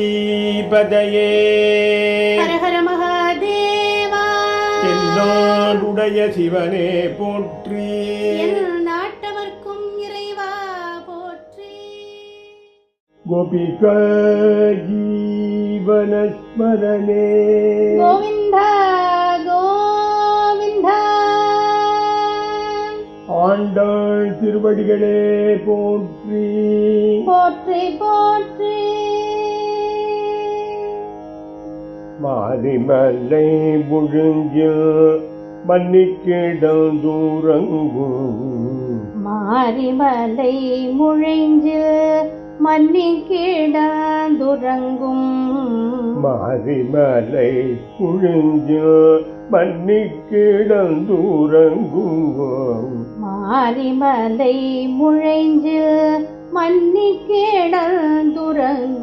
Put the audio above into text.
பார்வதிபதையே ஹர ஹர மகாதேவா. என்னாடுடைய சிவனே போற்றி. நாட்டவர்க்கும் இறைவா போற்றி. கோபிகா ஜீவனஸ்மரணே கோவிந்தா கோவிந்தா. ஆண்டாள் திருவடிகளே போற்றி. போற்றி போற்றி. மாரிமலை முழுங்கில் மன்னிக்கிடம் தூரங்கும் மாரிமலை முழைஞ்சு மன்னி கிடந்துறங்கும் மாரிமலை முழுஞ்சு மன்னிக்கிடம் தூரங்கும் மாரிமலை முழைஞ்சு மன்னி கிடந்துறங்கும்